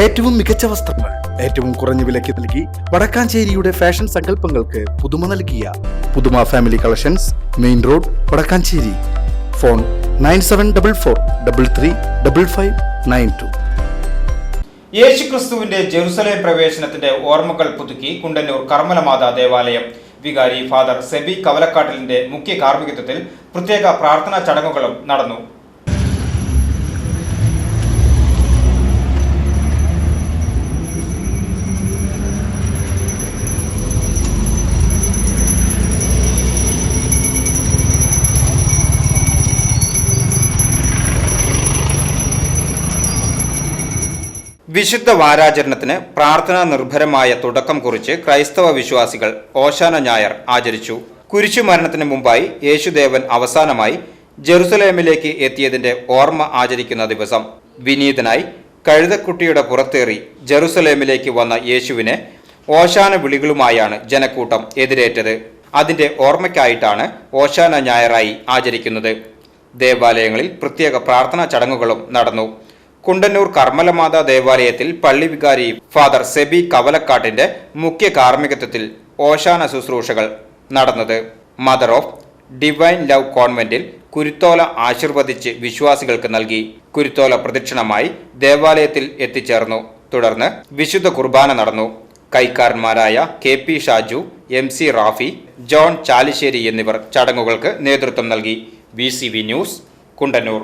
ഏറ്റവും മികച്ച വസ്ത്രങ്ങൾ ഏറ്റവും കുറഞ്ഞ വിലയ്ക്ക് നൽകി വടക്കാഞ്ചേരിയുടെ ഫാഷൻ സങ്കല്പങ്ങൾക്ക് പുതുമ നൽകിയ പുതുമ family collections main road Vadakkanchery. Phone nine seven double four double three double five nine two. യേശുക്രിസ്തുവിന്റെ ജെറുസലേം പ്രവേശനത്തിന്റെ ഓർമ്മകൾ പുതുക്കി കുണ്ടന്നൂർ കർമ്മലമാത ദേവാലയം. വികാരി ഫാദർ സെബി കവലക്കാട്ടിലിന്റെ മുഖ്യ കാർമ്മികത്വത്തിൽ പ്രത്യേക പ്രാർത്ഥനാ ചടങ്ങുകളും നടന്നു. വിശുദ്ധ വാരാചരണത്തിന് പ്രാർത്ഥനാ നിർഭരമായ തുടക്കം കുറിച്ച് ക്രൈസ്തവ വിശ്വാസികൾ ഓശാന ഞായർ ആചരിച്ചു. കുരിശുമരണത്തിന് മുമ്പായി യേശുദേവൻ അവസാനമായി ജെറുസലേമിലേക്ക് എത്തിയതിന്റെ ഓർമ്മ ആചരിക്കുന്ന ദിവസം. വിനീതനായി കഴുതക്കുട്ടിയുടെ പുറത്തേറി ജെറുസലേമിലേക്ക് വന്ന യേശുവിനെ ഓശാന വിളികളുമായാണ് ജനക്കൂട്ടം എതിരേറ്റത്. അതിന്റെ ഓർമ്മയ്ക്കായിട്ടാണ് ഓശാന ഞായറായി ആചരിക്കുന്നത്. ദേവാലയങ്ങളിൽ പ്രത്യേക പ്രാർത്ഥനാ ചടങ്ങുകളും നടന്നു. കുണ്ടന്നൂർ കർമ്മലമാതാ ദേവാലയത്തിൽ പള്ളിവികാരി ഫാദർ സെബി കവലക്കാട്ടിന്റെ മുഖ്യ കാർമ്മികത്വത്തിൽ ഓശാന ശുശ്രൂഷകൾ നടന്നത്. മദർ ഓഫ് ഡിവൈൻ ലവ് കോൺവെന്റിൽ കുരുത്തോല ആശീർവദിച്ച് വിശ്വാസികൾക്ക് നൽകി. കുരുത്തോല പ്രദക്ഷിണമായി ദേവാലയത്തിൽ എത്തിച്ചേർന്നു. തുടർന്ന് വിശുദ്ധ കുർബാന നടന്നു. കൈക്കാരന്മാരായ K P Shaju M C Rafi John Chalissery എന്നിവർ ചടങ്ങുകൾക്ക് നേതൃത്വം നൽകി. V news Kundannoor